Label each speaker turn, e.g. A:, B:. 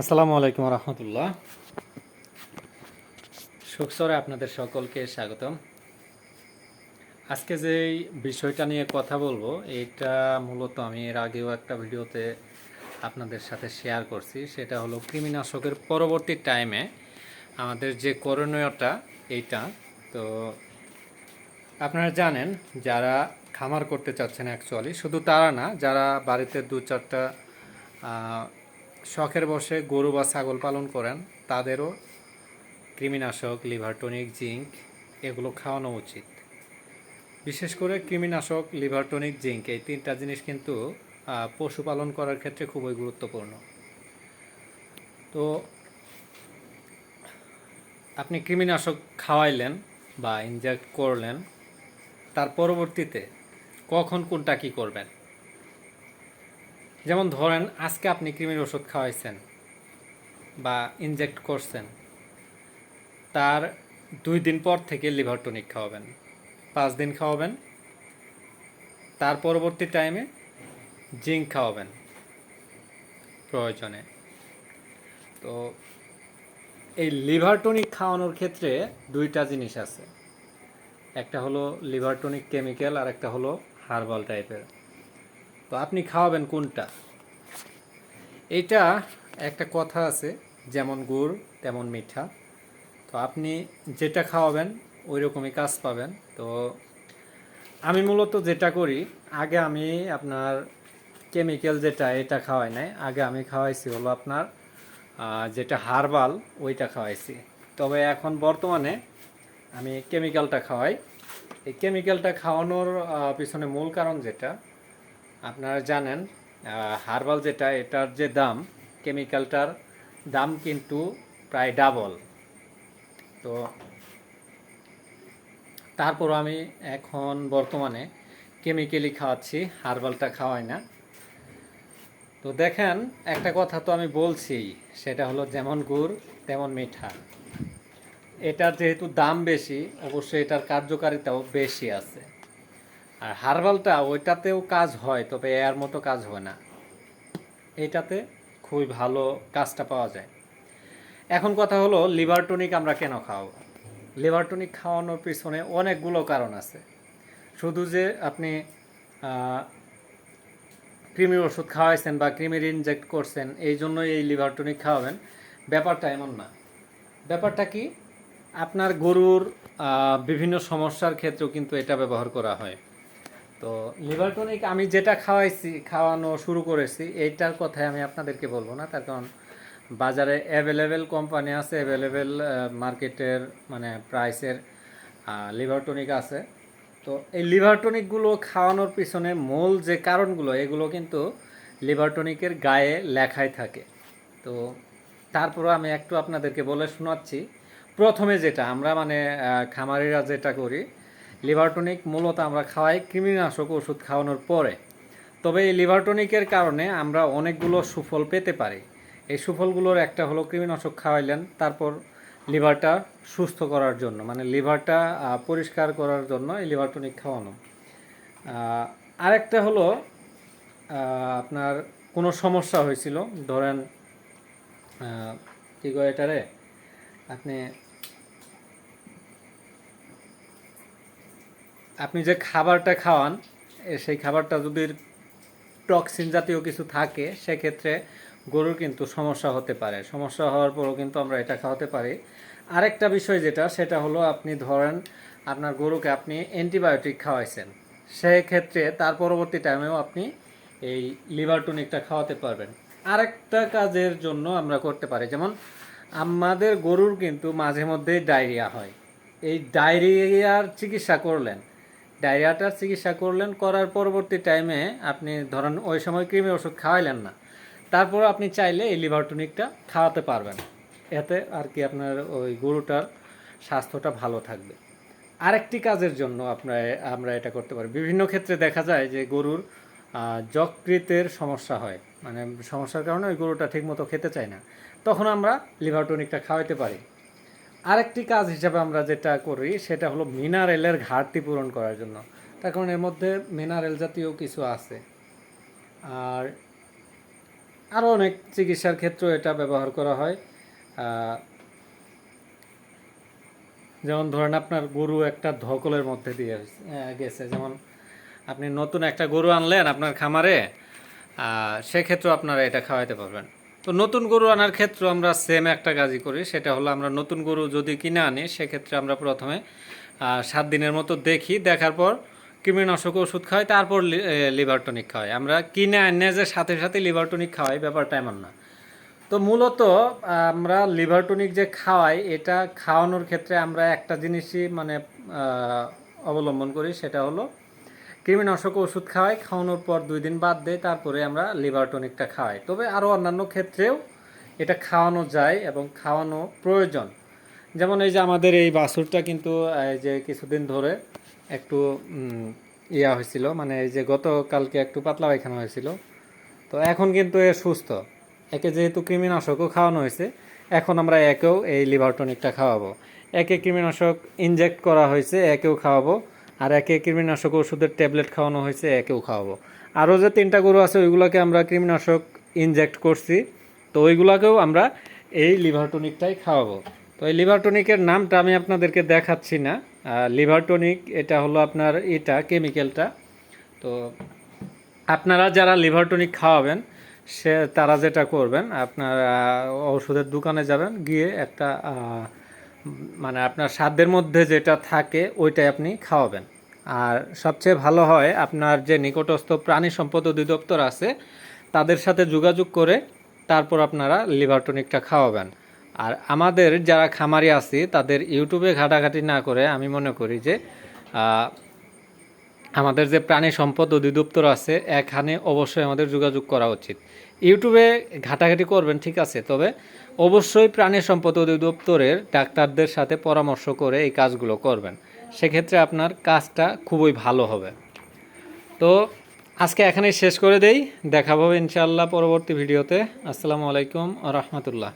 A: আসসালামু আলাইকুম রহমতুল্লাহ। সুখসরে আপনাদের সকলকে স্বাগতম। আজকে যে বিষয়টা নিয়ে কথা বলব, এটা মূলত আমি এর আগেও একটা ভিডিওতে আপনাদের সাথে শেয়ার করছি। সেটা হলো কৃমিনাশকের পরবর্তী টাইমে আমাদের যে করণীয়টা, এইটা। তো আপনারা জানেন, যারা খামার করতে চাচ্ছেন অ্যাকচুয়ালি শুধু তারা না, যারা বাড়িতে দু চারটা শখের বসে গরু বা ছাগল পালন করেন, তাদেরও কৃমিনাশক, লিভার টনিক জিঙ্ক এগুলো খাওয়ানো উচিত। বিশেষ করে কৃমিনাশক, লিভার টনিক জিঙ্ক এই তিনটা জিনিস কিন্তু পশুপালন করার ক্ষেত্রে খুবই গুরুত্বপূর্ণ। তো আপনি কৃমিনাশক খাওয়াইলেন বা ইনজেক্ট করলেন, তার পরবর্তীতে কখন কোনটা কি করবেন? যেমন ধরেন, আজকে আপনি কৃমির ওষুধ খাওয়াইছেন বা ইনজেক্ট করছেন, তার দুই দিন পর থেকে লিভার টনিক খাওয়াবেন, পাঁচ দিন খাওয়াবেন, তার পরবর্তী টাইমে জিঙ্ক খাওয়াবেন প্রয়োজনে। তো এই লিভার টনিক খাওয়ানোর ক্ষেত্রে দুইটা জিনিস আছে। একটা হলো লিভার টনিক কেমিক্যাল আর একটা হলো হার্বাল টাইপের তো আপনি খাওয়াবেন কোনটা? এইটা একটা কথা আছে, যেমন গুড়, তেমন মিঠা। তো আপনি যেটা খাওয়াবেন ওই রকমই কাজ পাবেন। তো আমি মূলত যেটা করি, আগে আমি আপনার কেমিক্যাল যেটা, এটা খাওয়াই নাই। আগে আমি খাওয়াইছি হলো আপনার যেটা হার্বাল, ওইটা খাওয়াইছি। তবে এখন বর্তমানে আমি কেমিক্যালটা খাওয়াই। এই কেমিক্যালটা খাওয়ানোর পিছনে মূল কারণ যেটা আপনারা জানেন হার্বাল যেটা, এটার যে দাম, কেমিক্যালটার দাম কিন্তু প্রায় ডাবল। তো তারপর আমি এখন বর্তমানে কেমিক্যালি খাওয়াচ্ছি, হার্বালটা খাওয়াই না। তো দেখেন, একটা কথা তো আমি বলছি, সেটা হলো যেমন গুড়, তেমন মিঠা। এটার যেহেতু দাম বেশি, অবশ্যই এটার কার্যকারিতাও বেশি আছে। আর হার্বালটা ওইটাতেও কাজ হয়, তবে এর মতো কাজ হয় না। এটাতে খুবই ভালো কাজটা পাওয়া যায়। এখন কথা হলো, লিভার টনিক আমরা কেন খাওয়াবো? লিভার টনিক খাওয়ানোর পিছনে অনেকগুলো কারণ আছে। শুধু যে আপনি কৃমির ওষুধ খাওয়াইছেন বা কৃমির ইনজেক্ট করছেন, এই জন্যই এই লিভার টনিক খাওয়াবেন, ব্যাপারটা এমন না। ব্যাপারটা কি? আপনার গরুর বিভিন্ন সমস্যার ক্ষেত্রেও কিন্তু এটা ব্যবহার করা হয়। তো লিভার টনিক আমি যেটা খাওয়াইছি, খাওয়ানো শুরু করেছি, এইটার কথাই আমি আপনাদেরকে বলব না। তার কারণ বাজারে অ্যাভেলেবেল কোম্পানি আছে অ্যাভেলেবেল মার্কেটের মানে প্রাইসের লিভার টনিক আছে। তো এই লিভার টনিকগুলো খাওয়ানোর পিছনে মূল যে কারণগুলো, এগুলো কিন্তু লিভার টনিকের গায়ে লেখাই থাকে। তো তারপরও আমি একটু আপনাদেরকে বলে শোনাচ্ছি। প্রথমে যেটা আমরা মানে খামারিরা যেটা করি লিভার টনিক মূলত আমরা খাওয়াই কৃমিনাশক ওষুধ খাওয়ানোর পরে। তবে এই লিভার টনিকের কারণে আমরা অনেকগুলো সুফল পেতে পারি। এই সুফলগুলোর একটা হলো কৃমিনাশক খাওয়াইলেন, তারপর লিভারটা সুস্থ করার জন্য মানে লিভারটা পরিষ্কার করার জন্য এই লিভারটনিক খাওয়ানো। আরেকটা হলো আপনার কোনো সমস্যা হয়েছিল, ধরেন কি কয় এটারে? আপনি আপনি যে খাবারটা খাওয়ান সেই খাবারটা যদি টক্সিন জাতীয় কিছু থাকে, সেক্ষেত্রে গরুর কিন্তু সমস্যা হতে পারে। সমস্যা হওয়ার পরও কিন্তু আমরা এটা খাওয়াতে পারি। আরেকটা বিষয় যেটা, সেটা হলো আপনি ধরেন আপনার গরুকে আপনি অ্যান্টিবায়োটিক খাওয়াইছেন। সেক্ষেত্রে তার পরবর্তী টাইমেও আপনি এই লিভার টনিকটা খাওয়াতে পারবেন। আরেকটা কাজের জন্য আমরা করতে পারি, যেমন আমাদের গরুর কিন্তু মাঝে মধ্যেই ডায়রিয়া হয়। এই ডায়রিয়ার চিকিৎসা করলেন ডায়রিয়াটার চিকিৎসা করলেন, করার পরবর্তী টাইমে আপনি ধরেন ওই সময় কৃমি ওষুধ খাওয়াইলেন না, তারপর আপনি চাইলে এই লিভার টনিকটা খাওয়াতে পারবেন। এতে আর কি আপনার ওই গরুটার স্বাস্থ্যটা ভালো থাকবে। আরেকটি কাজের জন্য আপনার, আমরা এটা করতে পারি। বিভিন্ন ক্ষেত্রে দেখা যায় যে গরুর যকৃতের সমস্যা হয়। মানে সমস্যার কারণে ওই গরুটা ঠিকমতো খেতে চায় না। তখন আমরা লিভার টনিকটা খাওয়াতে পারি। আরেকটি কাজ হিসাবে আমরা যেটা করি, সেটা হলো মিনারেলের ঘাটতি পূরণ করার জন্য। তার কারণ এর মধ্যে মিনারেল জাতীয় কিছু আছে। আর আরও অনেক চিকিৎসার ক্ষেত্রেও এটা ব্যবহার করা হয়। যেমন ধরেন আপনার গরু একটা ধকলের মধ্যে দিয়ে গেছে। যেমন আপনি নতুন একটা গরু আনলেন আপনার খামারে সেক্ষেত্রেও আপনারা এটা খাওয়াইতে পারবেন। তো নতুন গরু আনার ক্ষেত্রে আমরা সেম একটা কাজই করি, সেটা হলো আমরা নতুন গরু যদি কিনে আনি, সেক্ষেত্রে আমরা প্রথমে সাত দিনের মতো দেখি, দেখার পর কৃমিনাশক ওষুধ খাওয়াই, তারপর লিভার টনিক খাওয়াই। আমরা কিনে আনে যে সাথে সাথে লিভার টনিক খাওয়াই, ব্যাপারটা এমন না। তো মূলত, আমরা লিভার টনিক যে খাওয়াই, এটা খাওয়ানোর ক্ষেত্রে আমরা একটা জিনিসই মানে অবলম্বন করি, সেটা হলো কৃমিনাশক ওষুধ খাওয়াই, খাওয়ানোর পর দুই দিন বাদ দেয় তারপরে আমরা লিভার টনিকটা খাওয়াই। তবে আরও অন্যান্য ক্ষেত্রেও এটা খাওয়ানো যায় এবং খাওয়ানো প্রয়োজন। যেমন এই যে আমাদের এই বাছুরটা কিন্তু, এই যে কিছুদিন ধরে একটু ইয়া হয়েছিল মানে এই যে গতকালকে একটু পাতলা পায়খানা হয়েছিল। তো এখন কিন্তু এ সুস্থ। একে যেহেতু কৃমিনাশকও খাওয়ানো হয়েছে, এখন আমরা একেও এই লিভার টনিকটা খাওয়াবো। একে কৃমিনাশক ইনজেক্ট করা হয়েছে, একেও খাওয়াবো। আর একে কৃমিনাশক ওষুধের ট্যাবলেট খাওয়ানো হয়েছে, একেও খাওয়াবো। আরও যে তিনটা গরু আছে, ওইগুলোকে আমরা কৃমিনাশক ইনজেক্ট করছি। তো ওইগুলোকেও আমরা এই লিভার টনিকটাই খাওয়াবো। তো এই লিভার টনিকের নামটা আমি আপনাদেরকে দেখাচ্ছি না। লিভার টনিক, এটা হলো আপনার এটা, কেমিক্যালটা। তো আপনারা যারা লিভার টনিক খাওয়াবেন, সে তারা যেটা করবেন, আপনার ওষুধের দোকানে যাবেন, গিয়ে একটা মানে আপনার সাধ্যের মধ্যে যেটা থাকে, ওইটাই আপনি খাওয়াবেন। আর সবচেয়ে ভালো হয় আপনার যে নিকটস্থ প্রাণী সম্পদ অধিদপ্তর আছে, তাদের সাথে যোগাযোগ করে তারপর আপনারা লিভার টনিকটা খাওয়াবেন। আর আমাদের যারা খামারি আছি, তাদের ইউটিউবে ঘাটাঘাটি না করে আমি মনে করি যে আমাদের যে প্রাণী সম্পদ অধিদপ্তর আছে, এখানে অবশ্যই আমাদের যোগাযোগ করা উচিত। ইউটিউবে ঘাটাঘাটি করবেন, ঠিক আছে, তবে অবশ্যই প্রাণী সম্পদ অধিদপ্তরের ডাক্তারদের সাথে পরামর্শ করে এই কাজগুলো করবেন। সেক্ষেত্রে আপনার কাজটা খুবই ভালো হবে। তো আজকে এখানেই শেষ করে দেই। দেখা হবে ইনশাআল্লাহ পরবর্তী ভিডিওতে। আসসালামু আলাইকুম রহমতুল্লাহ।